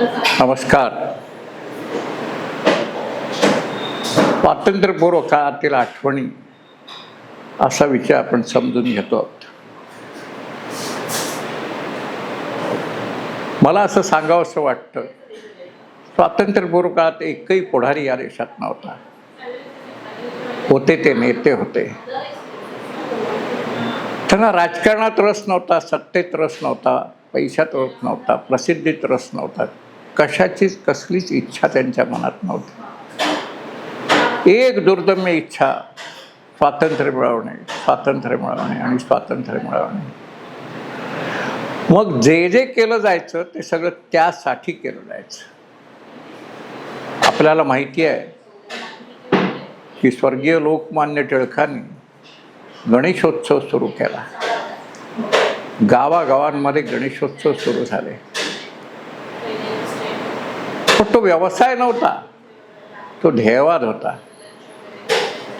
नमस्कार. स्वातंत्र्यपूर्व काळातील आठवणी असा विषय आपण समजून घेतो. आहोत मला असं सांगावं असं वाटतं स्वातंत्र्यपूर्व काळात एकही पुढारी या देशात नव्हता. होते ते नेते होते. त्यांना राजकारणात रस नव्हता सत्तेत रस नव्हता पैशात रस नव्हता प्रसिद्धीत रस नव्हता. कशाचीच कसलीच इच्छा त्यांच्या मनात नव्हती. एक दुर्दम्य इच्छा स्वातंत्र्य मिळवणे स्वातंत्र्य मिळवणे आणि स्वातंत्र्य मिळवणे. मग जे जे केलं जायचं ते सगळं त्यासाठी केलं जायचं. आपल्याला माहिती आहे की स्वर्गीय लोकमान्य टिळकांनी गणेशोत्सव सुरू केला. गावागावांमध्ये गणेशोत्सव सुरू झाले. पण तो व्यवसाय नव्हता. तो ध्येयवाद होता.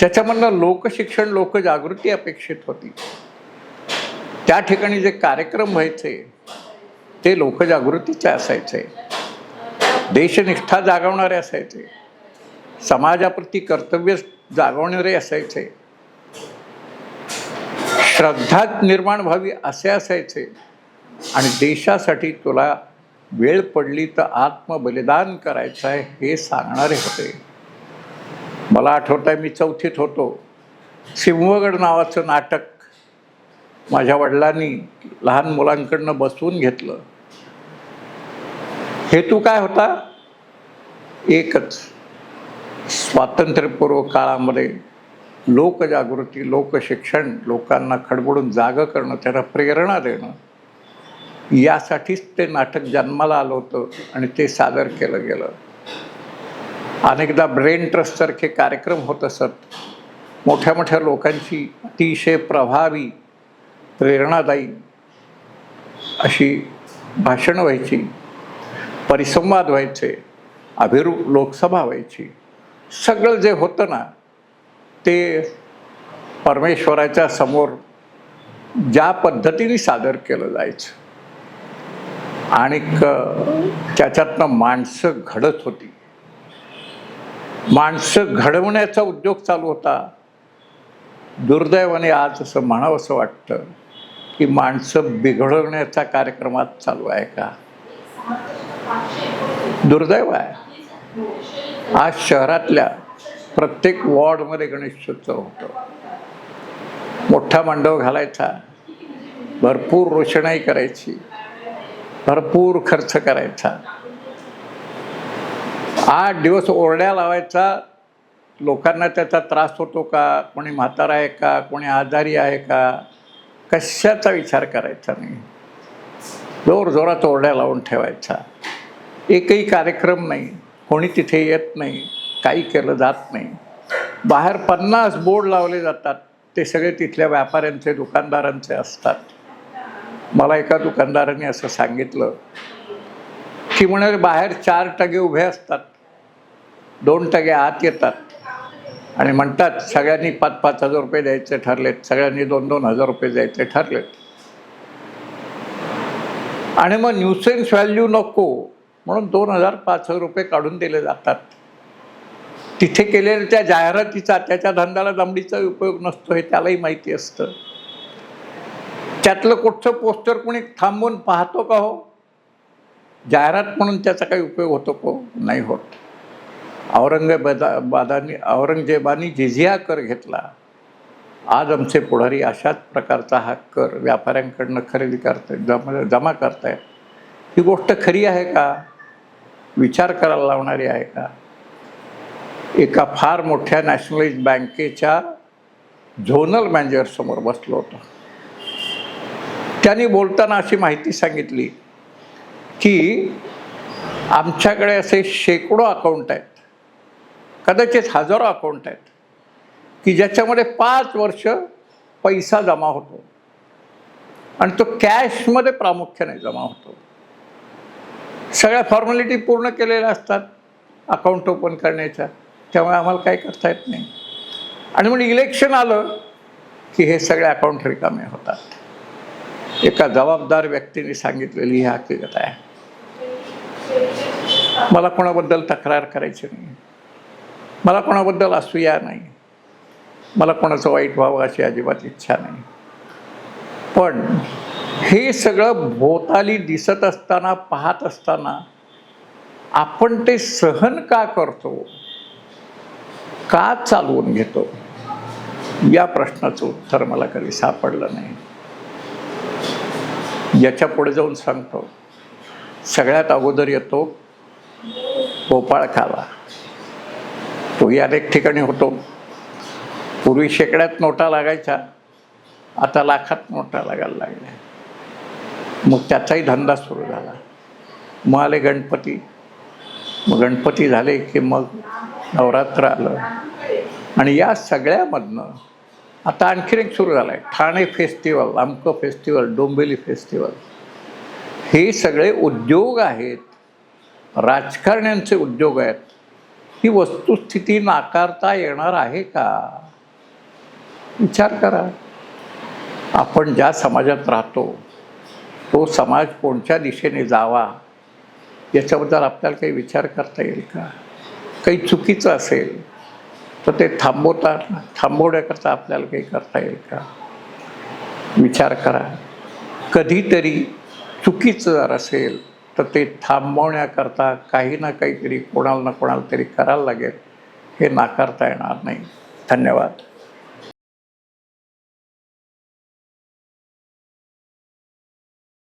त्याच्यामधनं लोकशिक्षण लोकजागृती अपेक्षित होती. त्या ठिकाणी जे कार्यक्रम व्हायचे ते लोकजागृतीचे असायचे. देशनिष्ठा जागवणारे असायचे. समाजाप्रती कर्तव्य जागवणारे असायचे. श्रद्धा निर्माण व्हावी असे असायचे. आणि देशासाठी तुला वेळ पडली तर आत्मबलिदान करायचं आहे हे सांगणारे होते. मला आठवत आहे मी चौथीत होतो. सिंहगड नावाचं नाटक माझ्या वडिलांनी लहान मुलांकडनं बसवून घेतलं. हेतू काय होता? एकच स्वातंत्र्यपूर्व काळामध्ये लोकजागृती लोकशिक्षण लोकांना खडबडून जागं करणं त्यांना प्रेरणा देणं. यासाठीच ते नाटक जन्माला आलं होतं आणि ते सादर केलं गेलं. अनेकदा ब्रेन ट्रस्टसारखे कार्यक्रम होत असत. मोठ्या मोठ्या लोकांची अतिशय प्रभावी प्रेरणादायी अशी भाषणं व्हायची परिसंवाद व्हायचे अभिरूप लोकसभा व्हायची. सगळं जे होतं ना ते परमेश्वराच्या समोर ज्या पद्धतीने सादर केलं जायचं. आणि त्याच्यातनं माणसं घडत होती. माणसं घडवण्याचा उद्योग चालू होता. दुर्दैवाने आज असं म्हणावं असं वाटतं की माणसं बिघडवण्याचा कार्यक्रमात चालू आहे का? दुर्दैव आहे. आज शहरातल्या प्रत्येक वॉर्डमध्ये गणेशोत्सव होतो. मोठा मांडव घालायचा. भरपूर रोषणाई करायची. भरपूर खर्च करायचा. आठ दिवस ओरड्या लावायचा. लोकांना त्याचा त्रास होतो का? कोणी म्हातारा आहे का? कोणी आजारी आहे का? कशाचा विचार करायचा नाही. जोर जोरात ओरड्या लावून ठेवायचा. एकही कार्यक्रम नाही. कोणी तिथे येत नाही. काही केलं जात नाही. बाहेर पन्नास बोर्ड लावले जातात. ते सगळे तिथल्या व्यापाऱ्यांचे दुकानदारांचे असतात. मला एका दुकानदाराने असं सांगितलं की म्हणे बाहेर चार टगे उभे असतात. दोन टगे आत येतात. आणि म्हणतात सगळ्यांनी पाच पाच हजार रुपये द्यायचे ठरलेत. सगळ्यांनी दोन दोन हजार रुपये द्यायचे ठरलेत. आणि मग न्यूसेन्स व्हॅल्यू नको म्हणून दोन हजार पाच हजार रुपये काढून दिले जातात. तिथे केलेल्या त्या जाहिरातीचा त्याच्या धंद्याला दमडीचा उपयोग नसतो हे त्यालाही माहिती असतं. त्यातलं कुठचं पोस्टर कोणी थांबून पाहतो का हो? जाहिरात म्हणून त्याचा काही उपयोग होतो को हो? नाही होत. औरंगाबादा बादानी औरंगजेबानी जिझिया कर घेतला. आज आमचे पुढारी अशाच प्रकारचा हा कर व्यापाऱ्यांकडनं खरेदी करतायत जमा जमा करतायत. ही गोष्ट खरी आहे का? विचार करायला लावणारी आहे का? एका फार मोठ्या नॅशनलाइज बँकेच्या झोनल मॅनेजरसमोर बसलो होतो. त्यांनी बोलताना अशी माहिती सांगितली की आमच्याकडे असे शेकडो अकाउंट आहेत. कदाचित हजारो अकाउंट आहेत की ज्याच्यामध्ये पाच वर्ष पैसा जमा होतो. आणि तो कॅशमध्ये प्रामुख्याने जमा होतो. सगळ्या फॉर्मॅलिटी पूर्ण केलेल्या असतात अकाउंट ओपन करण्याच्या. त्यामुळे आम्हाला काही करता येत नाही. आणि म्हणून इलेक्शन आलं की हे सगळे अकाउंट रिकामे होतात. एका जबाबदार व्यक्तीने सांगितलेली ही हकीकत आहे. मला कोणाबद्दल तक्रार करायची नाही. मला कोणाबद्दल असूया नाही. मला कोणाचं वाईट व्हावं अशी अजिबात इच्छा नाही. पण हे सगळं भोवताली दिसत असताना पाहत असताना आपण ते सहन का करतो? का चालवून घेतो? या प्रश्नाचं उत्तर मला कधी सापडलं नाही. याच्यापुढे जाऊन सांगतो. सगळ्यात अगोदर येतो भोपाळ खाला तोही अनेक ठिकाणी होतो. पूर्वी शेकड्यात नोटा लागायच्या आता लाखात नोटा लागायला लागल्या. मग त्याचाही धंदा सुरू झाला. मग आले गणपती. मग गणपती झाले की मग नवरात्र आलं. आणि या सगळ्यामधनं आता आणखीन एक सुरू झालं आहे ठाणे फेस्टिवल आमकं फेस्टिवल डोंबिवली फेस्टिवल. हे सगळे उद्योग आहेत. राजकारण्यांचे उद्योग आहेत. ही वस्तुस्थिती नाकारता येणार आहे का? विचार करा. आपण ज्या समाजात राहतो तो समाज कोणत्या दिशेने जावा याच्याबद्दल आपल्याला काही विचार करता येईल का? काही चुकीचं असेल तर ते थांबवता थांबवण्याकरता आपल्याला काही करता येईल का? विचार करा. कधीतरी चुकीचं जर असेल तर ते थांबवण्याकरता काही ना काहीतरी कोणाला ना कोणाला तरी करायला लागेल. हे नाकारता येणार नाही. धन्यवाद.